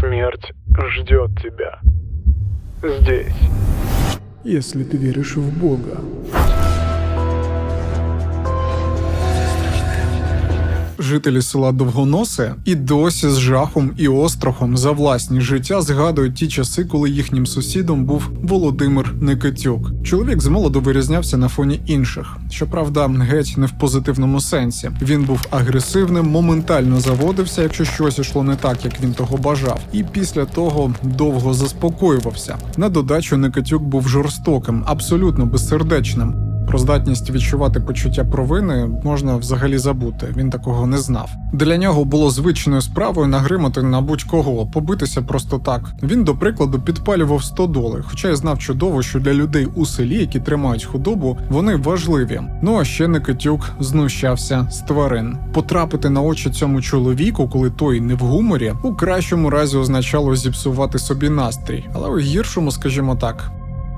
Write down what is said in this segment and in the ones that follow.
Смерть ждет тебя. Здесь. если ты веришь в Бога. Жителі села Довгоносе і досі з жахом і острахом за власні життя згадують ті часи, коли їхнім сусідом був Володимир Никитюк. Чоловік з молоду вирізнявся на фоні інших. Щоправда, геть не в позитивному сенсі. Він був агресивним, моментально заводився, якщо щось йшло не так, як він того бажав, і після того довго заспокоювався. На додачу Никитюк був жорстоким, абсолютно безсердечним. Про здатність відчувати почуття провини можна взагалі забути. Він такого не знав. Для нього було звичною справою нагримати на будь-кого, побитися просто так. Він, до прикладу, підпалював стодоли, хоча й знав чудово, що для людей у селі, які тримають худобу, вони важливі. Ну а ще Никитюк знущався з тварин. Потрапити на очі цьому чоловіку, коли той не в гуморі, у кращому разі означало зіпсувати собі настрій, але у гіршому, скажімо так,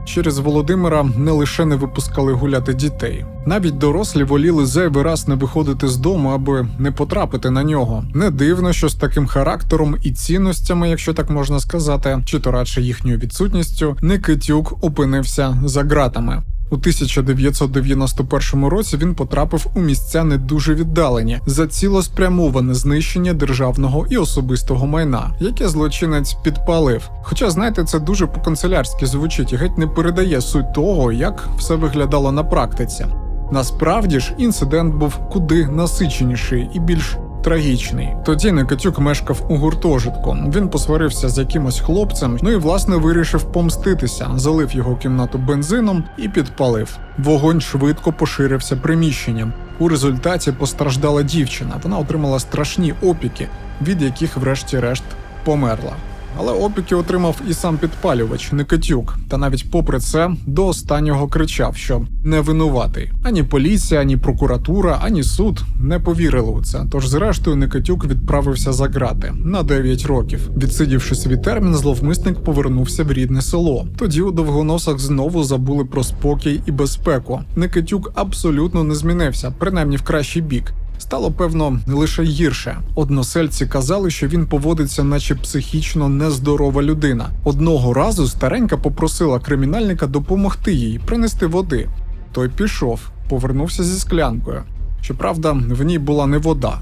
Через Володимира не лише не випускали гуляти дітей, навіть дорослі воліли зайвий раз не виходити з дому, аби не потрапити на нього. Не дивно, що з таким характером і цінностями, якщо так можна сказати, чи то радше їхньою відсутністю, Никитюк опинився за ґратами. У 1991 році він потрапив у місця не дуже віддалені за цілеспрямоване знищення державного і особистого майна, яке злочинець підпалив. Хоча, знаєте, це дуже по-канцелярськи звучить і геть не передає суть того, як все виглядало на практиці. Насправді ж інцидент був куди насиченіший і більш трагічний. Тоді Никитюк мешкав у гуртожитку. Він посварився з якимось хлопцем, ну і власне вирішив помститися, залив його кімнату бензином і підпалив. Вогонь швидко поширився приміщенням. У результаті постраждала дівчина. Вона отримала страшні опіки, від яких, врешті-решт, померла. Але опіки отримав і сам підпалювач Никитюк. Та навіть попри це до останнього кричав, що не винуватий. Ані поліція, ані прокуратура, ані суд не повірили у це. Тож, зрештою, Никитюк відправився за грати на 9 років. Відсидівши свій термін, зловмисник повернувся в рідне село. Тоді у довгоносах знову забули про спокій і безпеку. Никитюк абсолютно не змінився, принаймні в кращий бік. Стало певно лише гірше. Односельці казали, що він поводиться, наче психічно нездорова людина. Одного разу старенька попросила кримінальника допомогти їй принести води. Той пішов, повернувся зі склянкою. Щоправда, в ній була не вода.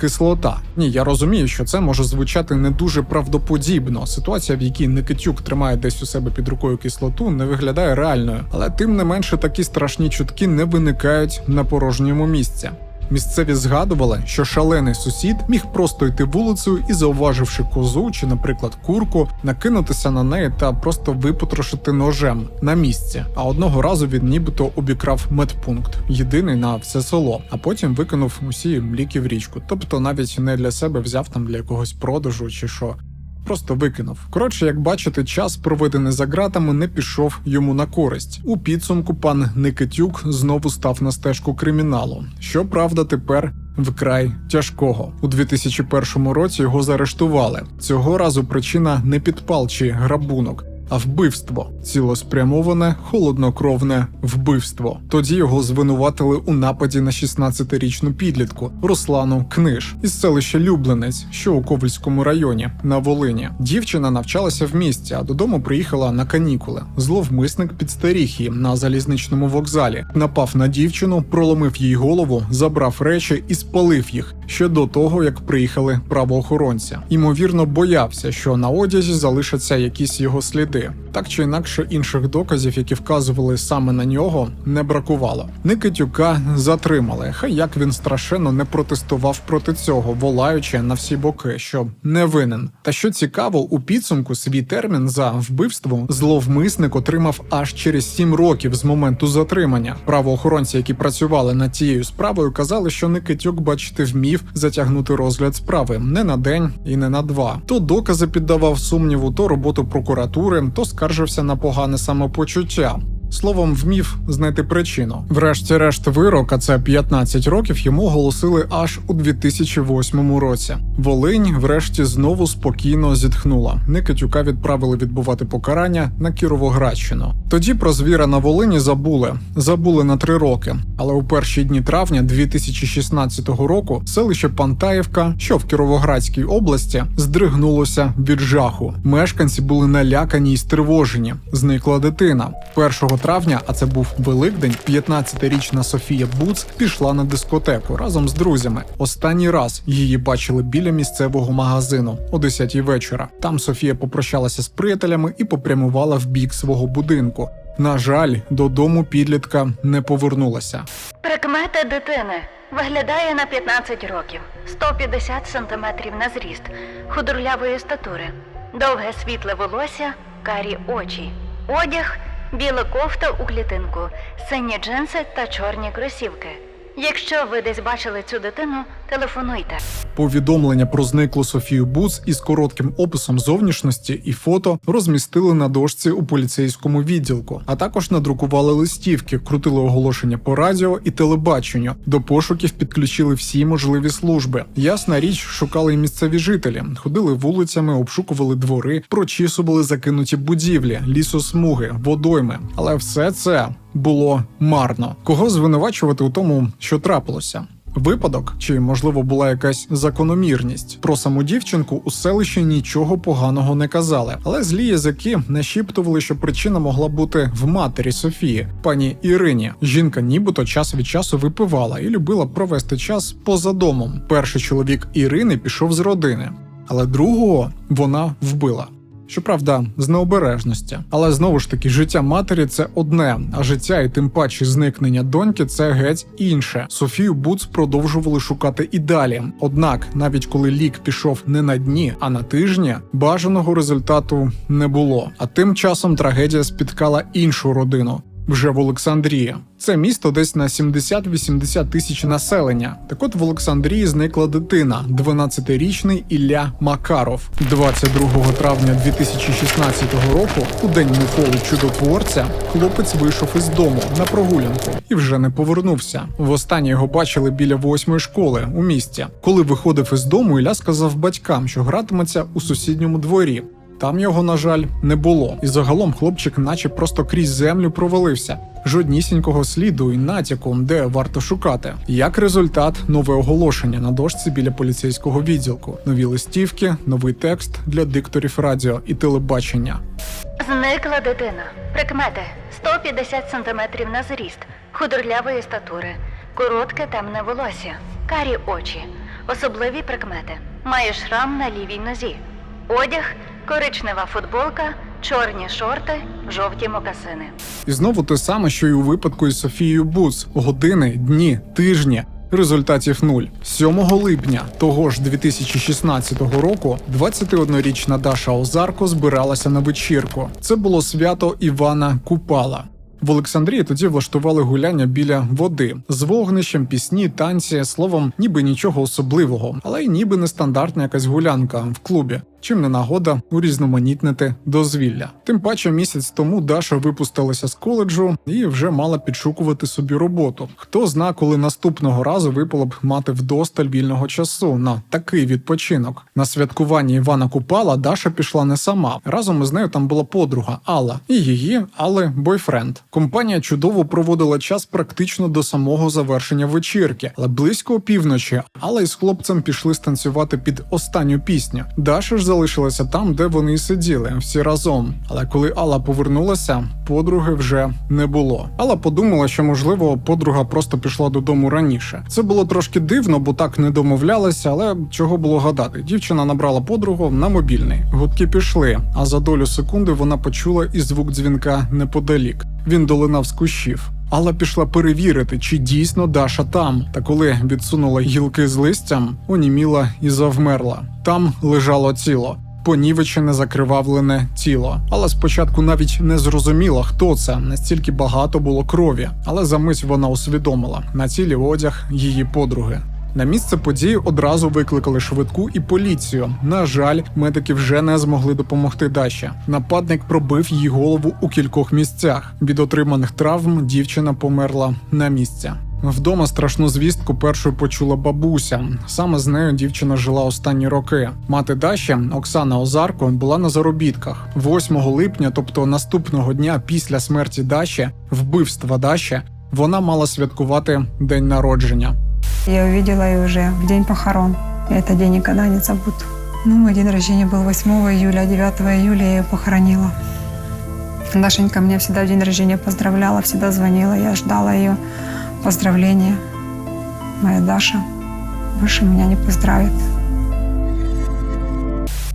Кислота. Ні, я розумію, що це може звучати не дуже правдоподібно. Ситуація, в якій Никитюк тримає десь у себе під рукою кислоту, не виглядає реальною, але тим не менше такі страшні чутки не виникають на порожньому місці. Місцеві згадували, що шалений сусід міг просто йти вулицею і, зауваживши козу чи, наприклад, курку, накинутися на неї та просто випотрошити ножем на місці. А одного разу він нібито обікрав медпункт, єдиний на все село, а потім викинув усі ліки в річку. Тобто навіть не для себе взяв там для якогось продажу чи що. Просто викинув. Коротше, як бачите, час, проведений за ґратами, не пішов йому на користь. У підсумку пан Никитюк знову став на стежку криміналу. Щоправда, тепер вкрай тяжкого. У 2001 році його заарештували. Цього разу причина не підпал чи грабунок. А вбивство цілеспрямоване, холоднокровне вбивство. Тоді його звинуватили у нападі на 16-річну підлітку Руслану Книж із селища Люблинець, що у Ковальському районі на Волині. Дівчина навчалася в місті, а додому приїхала на канікули. Зловмисник підстеріг її на залізничному вокзалі, напав на дівчину, проломив їй голову, забрав речі і спалив їх ще до того, як приїхали правоохоронці. Ймовірно, боявся, що на одязі залишаться якісь його сліди. Так чи інакше інших доказів, які вказували саме на нього, не бракувало. Никитюка затримали. Хай як він страшенно не протестував проти цього, волаючи на всі боки, що не винен. Та що цікаво, у підсумку свій термін за вбивство зловмисник отримав аж через сім років з моменту затримання. Правоохоронці, які працювали над тією справою, казали, що Никитюк, бачите, вмів затягнути розгляд справи не на день і не на два. То докази піддавав сумніву, то роботу прокуратури, то скаржився на погане самопочуття. Словом, вмів знайти причину. Врешті-решт, вирок, а це 15 років, йому оголосили аж у 2008 році. Волинь, врешті, знову спокійно зітхнула. Никитюка відправили відбувати покарання на Кіровоградщину. Тоді про звіра на Волині забули. Забули на три роки. Але у перші дні травня 2016 року селище Пантаївка, що в Кіровоградській області, здригнулося від жаху. Мешканці були налякані і стривожені. Зникла дитина. 1 травня, а це був Великдень, 15-річна Софія Буц пішла на дискотеку разом з друзями. Останній раз її бачили біля місцевого магазину о 10 вечора. Там Софія попрощалася з приятелями і попрямувала в бік свого будинку. На жаль, додому підлітка не повернулася. Прикмети дитини. Виглядає на 15 років, 150 сантиметрів на зріст, худорлявої статури, довге світле волосся, карі очі, одяг, біла кофта у клітинку, сині джинси та чорні кросівки. Якщо ви десь бачили цю дитину, телефонуйте. Повідомлення про зниклу Софію Буц із коротким описом зовнішності і фото розмістили на дошці у поліцейському відділку, а також надрукували листівки, крутили оголошення по радіо і телебаченню. До пошуків підключили всі можливі служби. Ясна річ, шукали й місцеві жителі, ходили вулицями, обшукували двори, прочісували закинуті будівлі, лісосмуги, водойми. Але все це було марно. Кого звинувачувати у тому, що трапилося? Випадок, чи можливо була якась закономірність про саму дівчинку у селищі нічого поганого не казали, але злі язики нашіптували, що причина могла бути в матері Софії, пані Ірині. Жінка, нібито час від часу випивала і любила провести час поза домом. Перший чоловік Ірини пішов з родини, але другого вона вбила. Щоправда, з необережності, але знову ж таки, життя матері це одне, а життя і тим паче зникнення доньки це геть інше. Софію Буц продовжували шукати і далі. Однак, навіть коли лік пішов не на дні, а на тижні, бажаного результату не було. А тим часом трагедія спіткала іншу родину. Вже в Олександрії. Це місто десь на 70-80 тисяч населення. Так от в Олександрії зникла дитина, 12-річний Ілля Макаров. 22 травня 2016 року, у день Миколи Чудотворця, хлопець вийшов із дому на прогулянку і вже не повернувся. Востаннє його бачили біля восьмої школи у місті. Коли виходив із дому, Ілля сказав батькам, що гратиметься у сусідньому дворі. Там його, на жаль, не було, і загалом хлопчик, наче просто крізь землю провалився. Жоднісінького сліду і натяку, де варто шукати. Як результат, нове оголошення на дошці біля поліцейського відділку, нові листівки, новий текст для дикторів радіо і телебачення. Зникла дитина. Прикмети 150 сантиметрів на зріст, худорлявої статури, коротке темне волосся, карі очі, особливі прикмети. Має шрам на лівій нозі. Одяг, коричнева футболка, чорні шорти, жовті мокасини. І знову те саме, що й у випадку із Софією Буц: години, дні, тижні. Результатів нуль. 7 липня того ж 2016 року 21-річна Даша Озарко збиралася на вечірку. Це було свято Івана Купала. В Олександрії тоді влаштували гуляння біля води з вогнищем, пісні, танці, словом, ніби нічого особливого, але й ніби нестандартна якась гулянка в клубі. Чим не нагода урізноманітнити дозвілля. Тим паче місяць тому Даша випустилася з коледжу і вже мала підшукувати собі роботу. Хто зна, коли наступного разу випало б мати вдосталь вільного часу на такий відпочинок. На святкуванні Івана Купала Даша пішла не сама. Разом із нею там була подруга Алла і її, але бойфренд. Компанія чудово проводила час практично до самого завершення вечірки, але близько опівночі Алла із хлопцем пішли станцювати під останню пісню. Даша ж залишилася там, де вони й сиділи, всі разом. Але коли Алла повернулася, подруги вже не було. Алла подумала, що можливо подруга просто пішла додому раніше. Це було трошки дивно, бо так не домовлялися, але чого було гадати? Дівчина набрала подругу на мобільний. Гудки пішли, а за долю секунди вона почула і звук дзвінка неподалік. Він долинав з кущів. Алла пішла перевірити, чи дійсно Даша там. Та коли відсунула гілки з листям, оніміла і завмерла. Там лежало тіло. Понівечене закривавлене тіло. Але спочатку навіть не зрозуміла, хто це. Настільки багато було крові. Але за мить вона усвідомила на тілі одяг її подруги. На місце події одразу викликали швидку і поліцію. На жаль, медики вже не змогли допомогти Даші. Нападник пробив її голову у кількох місцях. Від отриманих травм дівчина померла на місці. Вдома страшну звістку першою почула бабуся. Саме з нею дівчина жила останні роки. Мати Даші, Оксана Озарко, була на заробітках. 8 липня, тобто наступного дня після смерті Даші, вбивства Даші, вона мала святкувати день народження. Я увидела ее уже в день похорон. Я этот день никогда не забуду. Ну, мой день рождения был 8 июля, а 9 июля я ее похоронила. Дашенька меня всегда в день рождения поздравляла, всегда звонила. Я ждала ее поздравления. Моя Даша больше меня не поздравит.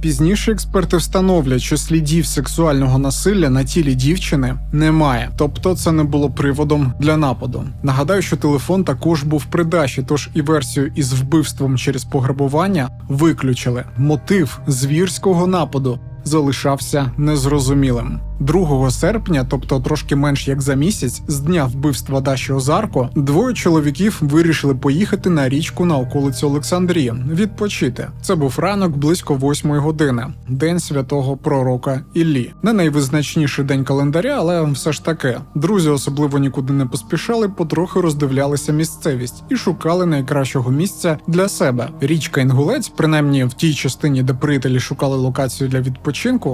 Пізніше експерти встановлять, що слідів сексуального насилля на тілі дівчини немає, тобто це не було приводом для нападу. Нагадаю, що телефон також був при Даші, тож і версію із вбивством через пограбування виключили. Мотив звірського нападу залишався незрозумілим. 2 серпня, тобто трошки менш як за місяць, з дня вбивства Даші Озарко, двоє чоловіків вирішили поїхати на річку на околицю Олександрії відпочити. Це був ранок близько восьмої години, день святого пророка Іллі. Не найвизначніший день календаря, але все ж таки. Друзі особливо нікуди не поспішали, потрохи роздивлялися місцевість і шукали найкращого місця для себе. Річка Інгулець, принаймні в тій частині, де приятелі шукали локацію для відпочинку,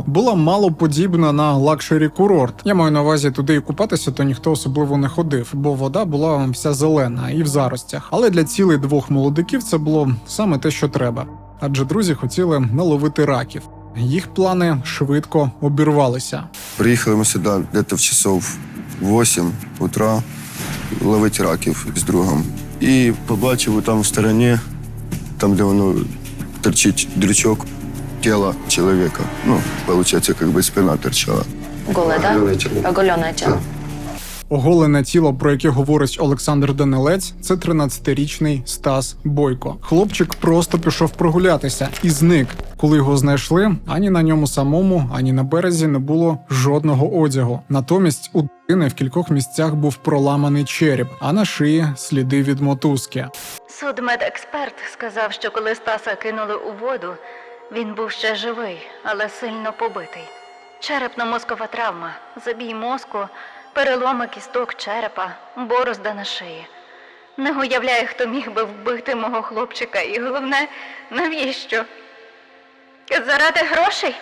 була мало подібна на лакшері курорт. Я маю на увазі туди і купатися, то ніхто особливо не ходив, бо вода була вся зелена і в заростях. Але для цілей двох молодиків це було саме те, що треба. Адже друзі хотіли наловити раків. Їх плани швидко обірвалися. Приїхали ми сюди десь в часов 8 утра ловити раків з другом. І побачив там в стороні, там, де воно торчить дрючок тіла чоловіка. Ну, виходить, як би спина торчала. Голе, да? Оголене тіло. Оголене тіло, про яке говорить Олександр Данилець, це 13-річний Стас Бойко. Хлопчик просто пішов прогулятися і зник. Коли його знайшли, ані на ньому самому, ані на березі не було жодного одягу. Натомість у дитини в кількох місцях був проламаний череп, а на шиї сліди від мотузки. Судмедексперт сказав, що коли Стаса кинули у воду, він був ще живий, але сильно побитий. Черепно-мозкова травма, забій мозку, переломи кісток черепа, борозда на шиї. Не уявляю, хто міг би вбити мого хлопчика, і головне, навіщо? Заради грошей?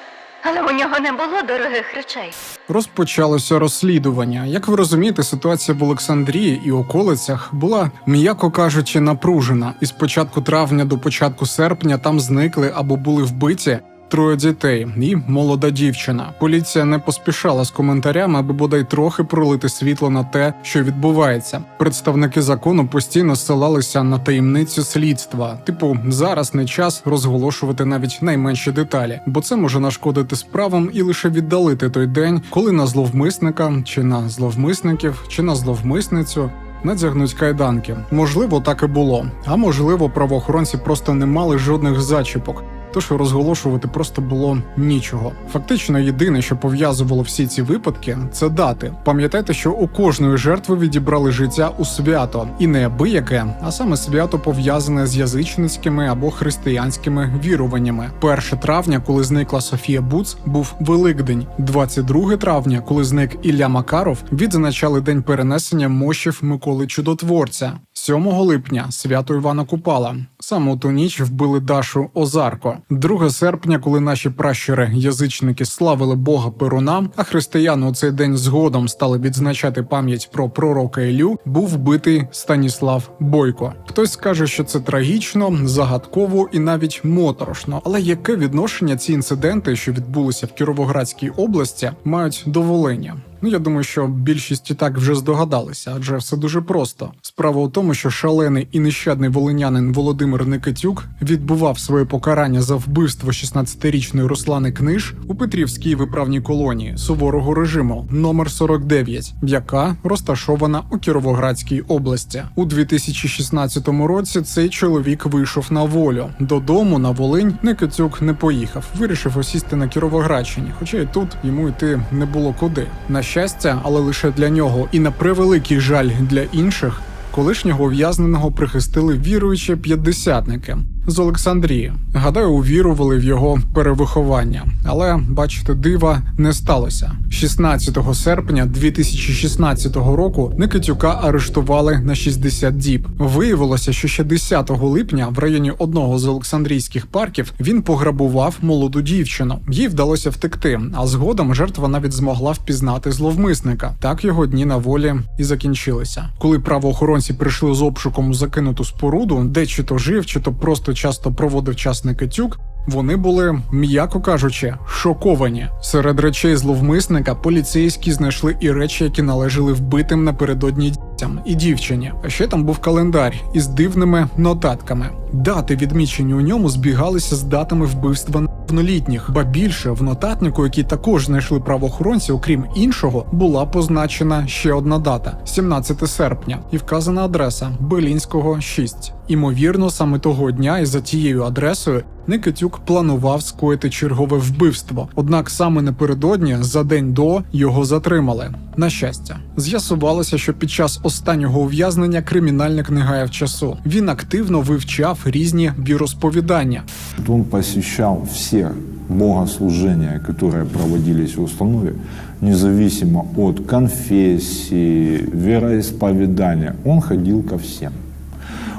Але у нього не було дорогих речей. Розпочалося розслідування. Як ви розумієте, ситуація в Олександрії і околицях була, м'яко кажучи, напружена. І з початку травня до початку серпня там зникли або були вбиті. Троє дітей і молода дівчина. Поліція не поспішала з коментарями, аби бодай трохи пролити світло на те, що відбувається. Представники закону постійно ссилалися на таємницю слідства. Типу, зараз не час розголошувати навіть найменші деталі, бо це може нашкодити справам і лише віддалити той день, коли на зловмисника чи на зловмисників, чи на зловмисницю надягнуть кайданки. Можливо, так і було. А можливо, правоохоронці просто не мали жодних зачіпок. Тож розголошувати просто було нічого. Фактично, єдине, що пов'язувало всі ці випадки, це дати. Пам'ятайте, що у кожної жертви відібрали життя у свято, і не абияке, а саме свято пов'язане з язичницькими або християнськими віруваннями. 1 травня, коли зникла Софія Буц, був Великдень. 22 травня, коли зник Ілля Макаров, відзначали день перенесення мощів Миколи Чудотворця. 7 липня свято Івана Купала. Саме у ту ніч вбили Дашу Озарко. 2 серпня, коли наші пращури язичники славили Бога Перуна, а християни у цей день згодом стали відзначати пам'ять про пророка Ілю, був вбитий Станіслав Бойко. Хтось скаже, що це трагічно, загадково і навіть моторошно. Але яке відношення ці інциденти, що відбулися в Кіровоградській області, мають до Волині? Ну, я думаю, що більшість і так вже здогадалися, адже все дуже просто. Справа у тому, що шалений і нещадний волинянин Володимир Никитюк відбував своє покарання за вбивство 16-річної Руслани Книж у Петрівській виправній колонії суворого режиму номер 49, яка розташована у Кіровоградській області. У 2016 році цей чоловік вийшов на волю. Додому на Волинь Никитюк не поїхав, вирішив осісти на Кіровоградщині, хоча і тут йому йти не було куди. На щастя, але лише для нього, і на превеликий жаль для інших. Колишнього ув'язненого прихистили віруючі п'ятдесятники з Олександрії. Гадаю, увірували в його перевиховання, але бачите, дива не сталося. 16 серпня 2016 року Никитюка арештували на 60 діб. Виявилося, що ще 10 липня в районі одного з Олександрійських парків він пограбував молоду дівчину. Їй вдалося втекти, а згодом жертва навіть змогла впізнати зловмисника. Так його дні на волі і закінчилися. Коли правоохоронці прийшли з обшуком закинуту споруду, де чи то жив, чи то просто часто проводив час Никитюк, вони були, м'яко кажучи, шоковані. Серед речей зловмисника поліцейські знайшли і речі, які належали вбитим напередодні дітям і дівчині. А ще там був календар із дивними нотатками. Дати, відмічені у ньому, збігалися з датами вбивства неповнолітніх. Ба більше в нотатнику, який також знайшли правоохоронці, окрім іншого, була позначена ще одна дата 17 серпня, і вказана адреса Белінського 6. Імовірно, саме того дня і за тією адресою Никитюк планував скоїти чергове вбивство. Однак саме напередодні, за день до, його затримали. На щастя, з'ясувалося, що під час останнього ув'язнення кримінальник не гаяв часу. Він активно вивчав різні віросповідання. Он посещал все богослужения, которые проводились в установе, независимо от конфессии, вероисповедания. Он ходил ко всем.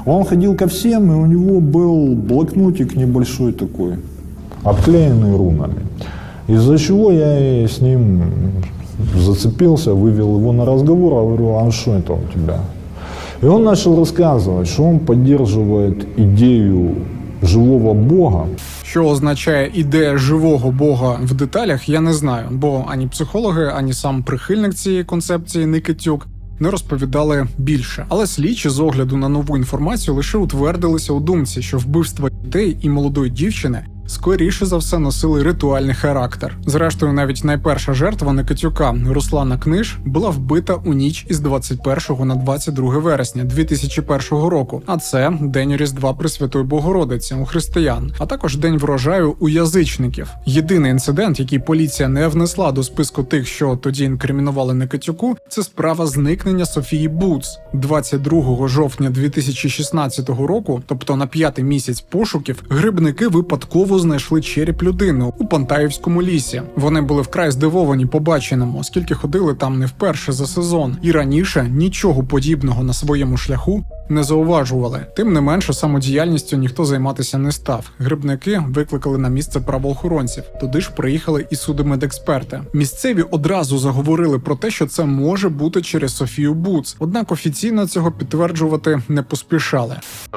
Он ходил ко всем, и у него был блокнотик небольшой такой, обклеенный рунами. Из-за чего я и с ним зацепился, вывел его на разговор, а говорю, а что это у тебя? И он начал рассказывать, что он поддерживает идею живого Бога, Що означає ідея живого бога в деталях, я не знаю, бо ані психологи, ані сам прихильник цієї концепції Никитюк не розповідали більше. Але слідчі з огляду на нову інформацію лише утвердилися у думці, що вбивства дітей і молодої дівчини скоріше за все носили ритуальний характер. Зрештою, навіть найперша жертва Никитюка Руслана Книж була вбита у ніч із 21 на 22 вересня 2001 року. А це день Різдва Пресвятої Богородиці у християн, а також день врожаю у язичників. Єдиний інцидент, який поліція не внесла до списку тих, що тоді інкримінували Никитюку, це справа зникнення Софії Буц 22 жовтня 2016 року, тобто на п'ятий місяць пошуків, грибники випадково знайшли череп людини у Пантаївському лісі. Вони були вкрай здивовані побаченому, оскільки ходили там не вперше за сезон, і раніше нічого подібного на своєму шляху не зауважували. Тим не менше, самодіяльністю ніхто займатися не став. Грибники викликали на місце правоохоронців. Туди ж приїхали і судмедексперти. Місцеві одразу заговорили про те, що це може бути через Софію Буц. Однак офіційно цього підтверджувати не поспішали.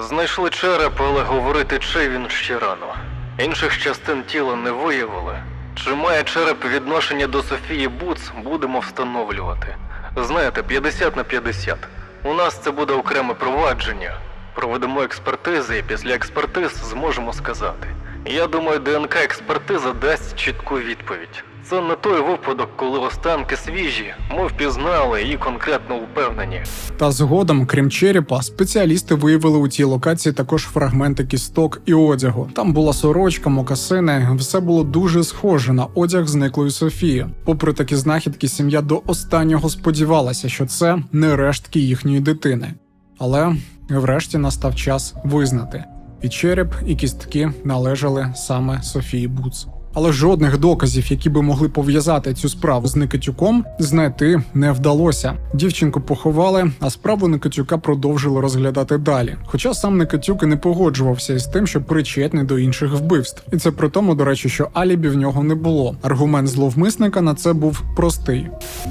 Знайшли череп, але говорити чи він ще рано. Інших частин тіла не виявили. Чи має череп відношення до Софії Буц, будемо встановлювати. Знаєте, 50 на 50. У нас це буде окреме провадження. Проведемо експертизи і після експертиз зможемо сказати. Я думаю, ДНК експертиза дасть чітку відповідь. Це не той випадок, коли останки свіжі, ми впізнали і конкретно впевнені. Та згодом, крім черепа, спеціалісти виявили у цій локації також фрагменти кісток і одягу. Там була сорочка, мокасини, все було дуже схоже на одяг зниклої Софії. Попри такі знахідки, сім'я до останнього сподівалася, що це не рештки їхньої дитини. Але врешті настав час визнати: і череп, і кістки належали саме Софії Буц. Але жодних доказів, які би могли пов'язати цю справу з Никитюком, знайти не вдалося. Дівчинку поховали, а справу Никитюка продовжили розглядати далі. Хоча сам Никитюк і не погоджувався із тим, що причетний до інших вбивств. І це при тому, до речі, що алібі в нього не було. Аргумент зловмисника на це був простий.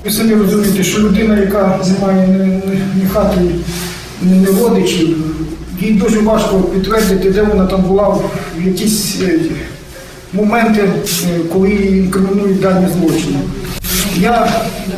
Ви самі розумієте, що людина, яка не має ні, ні, ні хати, ні родичів, їй дуже важко підтвердити, де вона там була в якісь е, моменти, е, коли інкримінують дані злочини. Я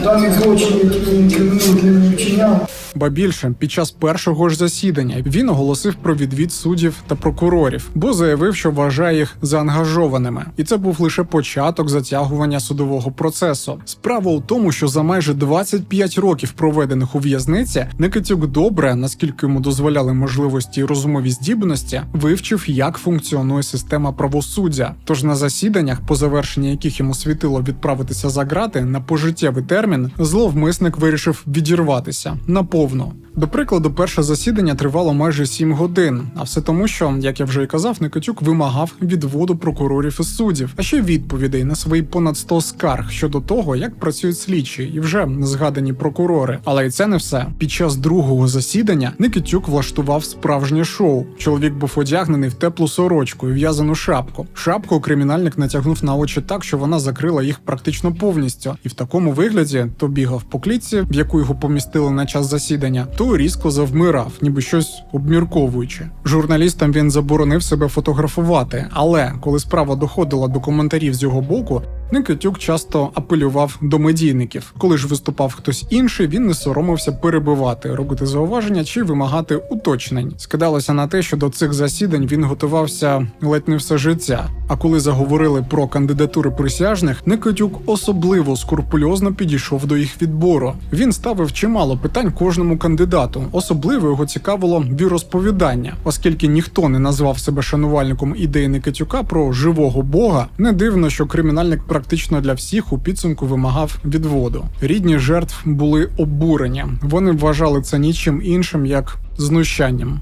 дані злочини, які інкримінують, не вчиняв. Ба більше під час першого ж засідання він оголосив про відвід суддів та прокурорів, бо заявив, що вважає їх заангажованими, і це був лише початок затягування судового процесу. Справа у тому, що за майже 25 років проведених у в'язниці Никитюк добре, наскільки йому дозволяли можливості і розумові здібності, вивчив, як функціонує система правосуддя. Тож на засіданнях, по завершенні яких йому світило відправитися за грати на пожиттєвий термін, зловмисник вирішив відірватися на наповну. До прикладу, перше засідання тривало майже 7 годин, а все тому, що, як я вже і казав, Никитюк вимагав відводу прокурорів і суддів, а ще відповідей на свої понад 100 скарг щодо того, як працюють слідчі, і вже згадані прокурори. Але і це не все. Під час другого засідання Никитюк влаштував справжнє шоу. Чоловік був одягнений в теплу сорочку і в'язану шапку. Шапку кримінальник натягнув на очі так, що вона закрила їх практично повністю, і в такому вигляді то бігав по клітці, в яку його помістили на час засідання, то різко завмирав, ніби щось обмірковуючи. Журналістам він заборонив себе фотографувати, але коли справа доходила до коментарів з його боку. Никитюк часто апелював до медійників. Коли ж виступав хтось інший, він не соромився перебивати, робити зауваження чи вимагати уточнень. Скидалося на те, що до цих засідань він готувався ледь не все життя. А коли заговорили про кандидатури присяжних, Никитюк особливо скрупульозно підійшов до їх відбору. Він ставив чимало питань кожному кандидату. Особливо його цікавило віросповідання, оскільки ніхто не назвав себе шанувальником ідеї Никитюка про живого бога. Не дивно, що кримінальник практично для всіх у підсумку вимагав відводу. Рідні жертв були обурені. Вони вважали це нічим іншим як знущанням.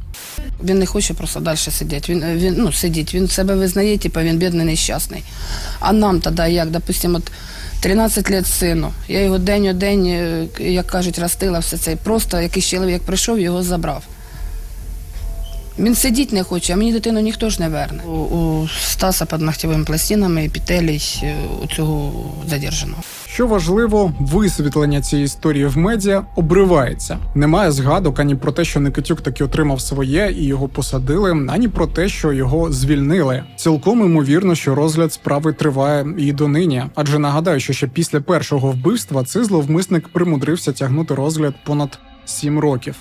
Він не хоче просто далі сидіти. Він, він ну, сидіть. Він себе визнає, типу, він бідний, нещасний. А нам тоді, як, допустимо, от 13 років сину. Я його день у день, е, як кажуть, ростила все це. Просто якийсь чоловік прийшов, його забрав. Він сидіти не хоче, а мені дитину ніхто ж не верне. У, у Стаса під ногтєвими пластинами епітелій е, у цього задержаного. Що важливо, висвітлення цієї історії в медіа обривається. Немає згадок ані про те, що Никитюк таки отримав своє і його посадили, ані про те, що його звільнили. Цілком імовірно, що розгляд справи триває і донині. Адже нагадаю, що ще після першого вбивства цей зловмисник примудрився тягнути розгляд понад сім років.